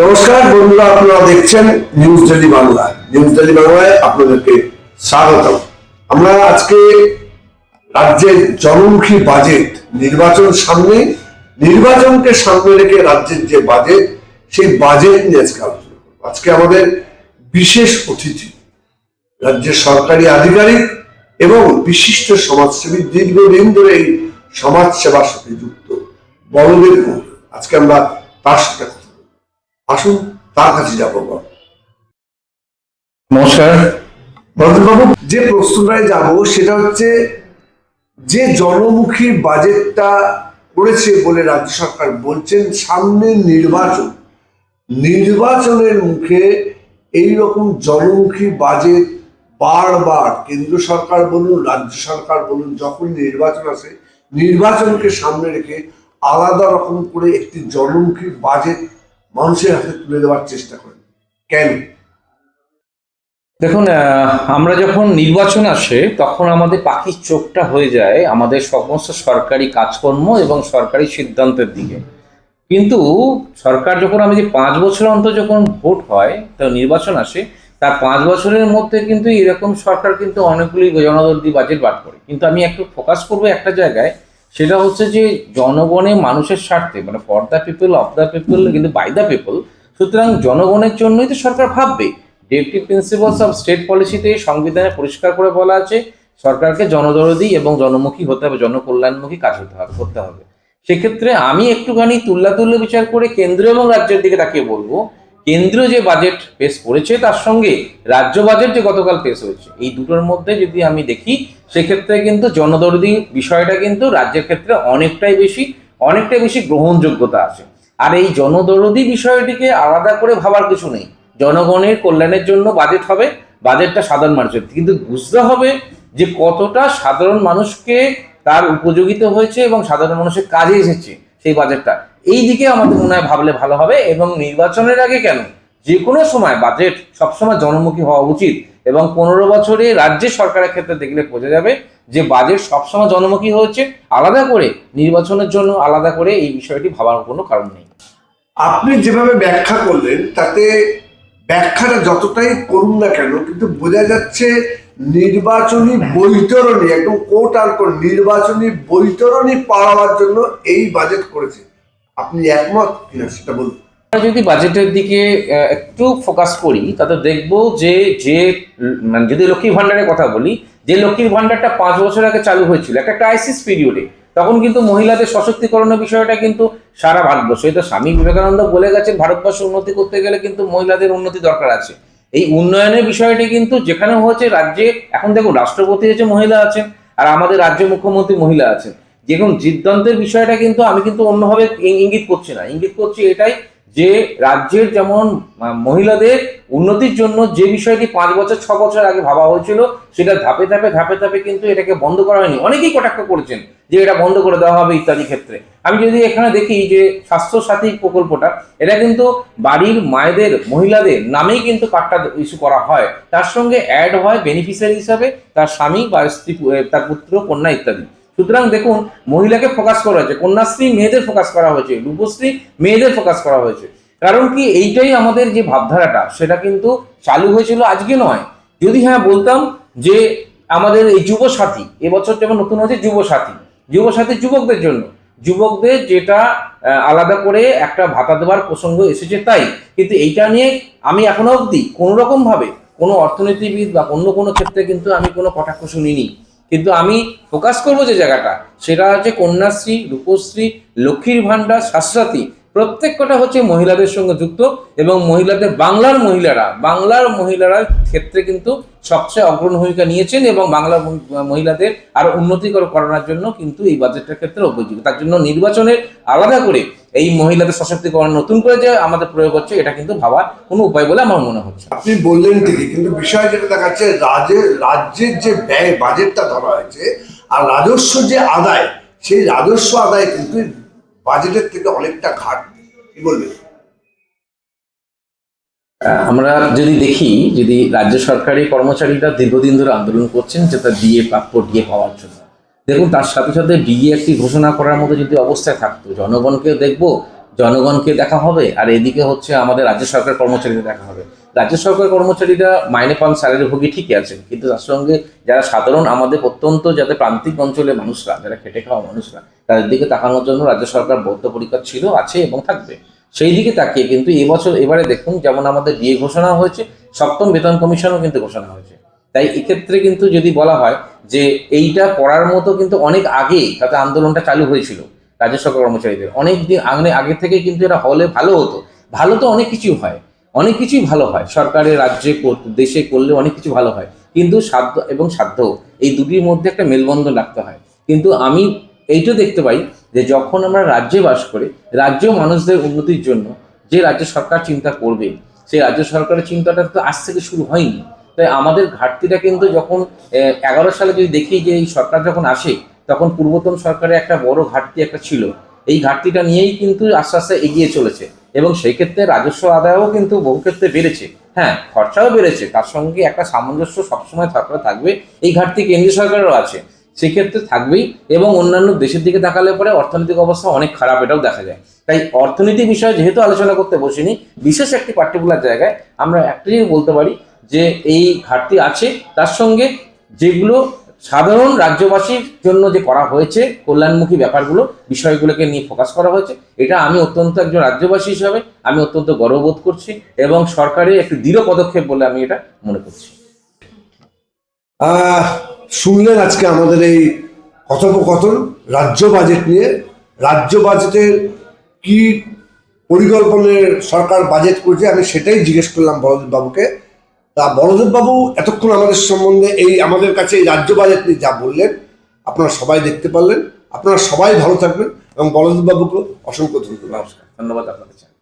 নমস্কার বন্ধুরা, আপনারা দেখছেন News Daily Bangla News Daily বাংলায় আপনাদেরকে স্বাগতম। আমরা আজকে রাজ্যের জনমুখী বাজেট নির্বাচন সামনে, নির্বাচনকে সামনে রেখে রাজ্যের যে বাজেট সেই বাজেট নিয়ে আজকে আলোচনা আজকে আমাদের বিশেষ অতিথি রাজ্যের সরকারি আধিকারিক এবং বিশিষ্ট সমাজসেবী দীর্ঘদিন ধরে এই সমাজ সেবার সাথে যুক্ত বড়দের আজকে আমরা তার সাথে আসুন তার কাছে যাব নমস্কার। যে প্রশ্নটায় যাব সেটা হচ্ছে যে জনমুখী বাজেটটা করেছে বলে রাজ্য সরকার বলছেন সামনে নির্বাচন। নির্বাচনের মুখে এই রকম জনমুখী বাজেট বারবার কেন্দ্র সরকার বলুন রাজ্য সরকার বলুন যখন নির্বাচন আসে নির্বাচনকে সামনে রেখে আলাদা রকম করে একটি জনমুখী বাজেট মানুষের হাতে তুলে দেওয়ার চেষ্টা করেন। কেন? দেখুন আমরা যখন নির্বাচন আসে, তখন আমাদের পাখির চোখটা হয়ে যায় আমাদের সমস্ত সরকারি কাজকর্ম এবং সরকারি সিদ্ধান্তের দিকে। কিন্তু সরকার যখন আমি যে পাঁচ বছর অন্তর যখন ভোট হয়, তো নির্বাচন আসে, তার পাঁচ বছরের মধ্যে কিন্তু এরকম সরকার কিন্তু অনেকগুলি জনদর্দী বাজেট বার করে। কিন্তু আমি একটু ফোকাস করব একটা জায়গায় সেটা হচ্ছে যে জনগণে মানুষের স্বার্থে মানে for the people of the people কিন্তু বাই দ্য পিপল সুতরাং জনগণের জন্যই তো সরকার ভাববে। ডেপটি প্রিন্সিপালস অফ স্টেট পলিসিতে সংবিধানে পরিষ্কার করে বলা আছে, সরকারকে জনদরদি এবং জনমুখী হতে হবে, জনকল্যাণমুখী কাজ হতে হবে, করতে হবে। সেক্ষেত্রে আমি একটুখানি তুল্লাতুল্য বিচার করে কেন্দ্র এবং রাজ্যের দিকে তাকিয়ে বলব কেন্দ্র যে বাজেট পেশ করেছে, তার সঙ্গে রাজ্য বাজেট যে গতকাল পেশ হয়েছে, এই দুটোর মধ্যে যদি আমি দেখি, সেক্ষেত্রে কিন্তু জনদরদি বিষয়টা কিন্তু রাজ্যের ক্ষেত্রে অনেকটাই বেশি অনেকটাই বেশি গ্রহণযোগ্যতা আছে। আর এই জনদরদি বিষয়টিকে আলাদা করে ভাবার কিছু নেই। জনগণের কল্যাণের জন্য বাজেট হবে বাজেটটা সাধারণ মানুষের। কিন্তু বুঝতে হবে যে কতটা সাধারণ মানুষকে তার উপযোগিতা হয়েছে এবং সাধারণ মানুষের কাজে এসেছে সেই বাজেটটা এই দিকে আমাদের মনে হয় ভাবলে ভালো হবে এবং নির্বাচনের আগে কেন? যে কোনো সময় বাজেট সবসময় জনমুখী হওয়া উচিত এবং পনেরো বছরে রাজ্যের সরকারের ক্ষেত্রে দেখলে বোঝা যাবে যে বাজেট সবসময় জনমুখী হচ্ছে আলাদা করে নির্বাচনের জন্য আলাদা করে এই বিষয়টি ভাবার কোনো কারণ নেই। আপনি যেভাবে ব্যাখ্যা করলেন, তাতে ব্যাখ্যাটা যতটাই করুন না কেন, কিন্তু বোঝা যাচ্ছে নির্বাচনী বৈতরণী, একদম কোট আর কোট নির্বাচনী বৈতরণী পাওয়ার জন্য এই বাজেট করেছে। আপনি একমত কিনা সেটা বলুন। আমরা যদি বাজেটের দিকে একটু ফোকাস করি তাতে দেখব যে যে মানে যদি লক্ষ্মীর ভান্ডারের কথা বলি, যে লক্ষ্মীর ভান্ডারটা পাঁচ বছর আগে চালু হয়েছিল, একটা ক্রাইসিস পিরিয়ডে তখন কিন্তু মহিলাদের সশক্তিকরণের বিষয়টা কিন্তু সারা ভারতবর্ষ এটা স্বামী বিবেকানন্দ বলে গেছেন, ভারতবর্ষ উন্নতি করতে গেলে কিন্তু মহিলাদের উন্নতি দরকার আছে। এই উন্নয়নের বিষয়টি কিন্তু যেখানে হয়েছে, রাজ্যে, এখন দেখুন, রাষ্ট্রপতি হচ্ছে মহিলা আছেন, আর আমাদের রাজ্য মুখ্যমন্ত্রী মহিলা আছেন। যেরকম সিদ্ধান্তের বিষয়টা কিন্তু আমি কিন্তু অন্যভাবে ইঙ্গিত করছি না। ইঙ্গিত করছি এটাই যে রাজ্যের যেমন মহিলাদের উন্নতির জন্য যে বিষয়টি পাঁচ বছর, ছ বছর আগে ভাবা হয়েছিল, সেটা ধাপে ধাপে ধাপে ধাপে কিন্তু এটাকে বন্ধ করা হয়নি। অনেকেই কটাক্ষ করেছেন যে এটা বন্ধ করে দেওয়া হবে ইত্যাদি ক্ষেত্রে। আমি যদি এখানে দেখি যে স্বাস্থ্য সাথী প্রকল্পটা, এটা কিন্তু বাড়ির মায়েদের, মহিলাদের নামেই কিন্তু কার্ডটা ইস্যু করা হয়। তার সঙ্গে অ্যাড হয় বেনিফিশিয়ারি হিসাবে, তার স্বামী বা স্ত্রী তার পুত্র, কন্যা ইত্যাদি। সুতরাং দেখুন, মহিলাকে ফোকাস করা হয়েছে, কন্যাশ্রী মেয়েদের ফোকাস করা হয়েছে, রূপশ্রী মেয়েদের ফোকাস করা হয়েছে। কারণ কি, এইটাই আমাদের যে ভাবধারাটা, সেটা কিন্তু চালু হয়েছিল আজকে নয়। যদি হ্যাঁ বলতাম যে আমাদের এই যুব সাথী এবছর যেমন নতুন হচ্ছে যুব সাথী। যুব সাথী যুবকদের জন্য। যুবকদের যেটা আলাদা করে একটা ভাতা দেওয়ার প্রসঙ্গ এসেছে তাই। কিন্তু এইটা নিয়ে আমি এখনও অবধি কোনো রকম ভাবে কোনো অর্থনীতিবিদ বা অন্য কোনো ক্ষেত্রে কিন্তু আমি কোনো কটাক্ষ শুনিনি। কিন্তু আমি ফোকাস করব যে জায়গাটা সেটা হচ্ছে কন্যাশ্রী রূপশ্রী লক্ষ্মীর ভাণ্ডার শাশ্বতী। প্রত্যেক কটা হচ্ছে মহিলাদের সঙ্গে যুক্ত এবং মহিলাদের, বাংলার মহিলারা বাংলার মহিলারা ক্ষেত্রে কিন্তু সবচেয়ে অগ্রণী ভূমিকা নিয়েছেন এবং বাংলার মহি- মহিলাদের আরও উন্নতি কর- করানোর জন্য কিন্তু এই বাজেটের ক্ষেত্রে উপযোগী। তার জন্য নির্বাচনের আলাদা করে এই মহিলাদের সশক্তিকরণ নতুন করে যে আমাদের প্রয়োগ হচ্ছে, এটা কিন্তু ভাবার কোনো উপায় বলে আমার মনে হচ্ছে আপনি বললেন ঠিকই, কিন্তু বিষয় যেটা দেখাচ্ছে রাজ্যের রাজ্যের যে ব্যয় বাজেটটা ধরা হয়েছে আর রাজস্ব যে আদায়, সেই রাজস্ব আদায় কিন্তু বাজেটের থেকে অনেকটা ঘাট কি বলবেন? আমরা যদি দেখি, যদি রাজ্য সরকারি কর্মচারীরা দীর্ঘদিন ধরে আন্দোলন করছেন যে তার ডিএ প্রাপ্য ডিএ পাওয়ার জন্য। দেখুন, তার সাথে সাথে ডিএ একটি ঘোষণা করার মতো যদি অবস্থায় থাকতো জনগণকে দেখব জনগণকে দেখা হবে আর এদিকে হচ্ছে আমাদের রাজ্য সরকার কর্মচারীদের দেখা হবে। রাজ্য সরকার কর্মচারীরা মাইনে পান স্যালারি ভোগী ঠিকই আছেন, কিন্তু তার সঙ্গে যারা সাধারণ, আমাদের অত্যন্ত যাতে প্রান্তিক অঞ্চলের মানুষরা, যারা খেটে খাওয়া মানুষরা, তাদের দিকে তাকানোর জন্য রাজ্য সরকার বদ্ধপরিকর ছিল, আছে এবং থাকবে। সেই দিকে তাকিয়ে কিন্তু এবছর এবারে দেখুন যেমন আমাদের ডিএ ঘোষণা হয়েছে, সপ্তম বেতন কমিশনও কিন্তু ঘোষণা হয়েছে। তাই এক্ষেত্রে কিন্তু যদি বলা হয় যে এইটা পড়ার মতো কিন্তু অনেক আগে তাতে আন্দোলনটা চালু হয়েছিল সরকার কর্মচারীদের। অনেক দিন আগে আগে থেকে কিন্তু এটা হলে ভালো হতো। ভালো তো অনেক কিছু হয়। অনেক কিছুই ভালো হয়। সরকারে, রাজ্যে দেশে করলে অনেক কিছু ভালো হয়। কিন্তু সাধ্য এবং সাধ্য, এই দুটির মধ্যে একটা মেলবন্ধন রাখতে হয়। কিন্তু আমি এইটা দেখতে পাই যে যখন আমরা রাজ্যে বাস করি, রাজ্য মানুষদের উন্নতির জন্য যে রাজ্য সরকার চিন্তা করবে, সেই রাজ্য সরকারের চিন্তাটা তো আজ থেকে শুরু হয়নি। তাই আমাদের ঘাটতিটা কিন্তু যখন এগারো সালে যদি দেখি যে এই সরকার যখন আসে তখন পূর্বতন সরকারের একটা বড় ঘাটতি একটা ছিল। এই ঘাটতিটা নিয়েই কিন্তু আস্তে আস্তে এগিয়ে চলেছে এবং সেই ক্ষেত্রে রাজস্ব আদায়ও কিন্তু বহু ক্ষেত্রে বেড়েছে। হ্যাঁ খরচাও বেড়েছে। তার সঙ্গে একটা সামঞ্জস্য সবসময় থাকলে থাকবে। এই ঘাটতি কেন্দ্রীয় সরকারেরও আছে। সেক্ষেত্রে থাকবেই এবং অন্যান্য দেশের দিকে তাকালে পরে অর্থনৈতিক অবস্থা অনেক খারাপ এটাও দেখা যায়। তাই অর্থনীতি বিষয়ে যেহেতু আলোচনা করতে বসিনি, বিশেষ একটি পার্টিকুলার জায়গায় আমরা একটাই বলতে পারি যে এই ঘাটতি আছে। তার সঙ্গে যেগুলো সাধারণ রাজ্যবাসীর জন্য যে করা হয়েছে, কল্যাণমুখী ব্যাপারগুলো, বিষয়গুলোকে নিয়ে ফোকাস করা হয়েছে, এটা আমি অত্যন্ত একজন রাজ্যবাসী হিসাবে আমি অত্যন্ত গর্ববোধ করছি এবং সরকারের একটি দৃঢ় পদক্ষেপ বলে আমি এটা মনে করছি। শুনলেন আজকে আমাদের এই কথোপকথন, রাজ্য বাজেট নিয়ে। রাজ্য বাজেটের কি পরিকল্পনার সরকার বাজেট করেছে আমি সেটাই জিজ্ঞেস করলাম বলদেব বাবুকে তা বড়দেব বাবু এতক্ষণ আমাদের সম্বন্ধে এই আমাদের কাছে এই রাজ্য বাজেট নিয়ে যা বললেন, আপনারা সবাই দেখতে পারলেন। আপনারা সবাই ভালো থাকবেন এবং বড়দেব বাবুকে অসংখ্য ধন্যবাদ। ধন্যবাদ আপনাদের।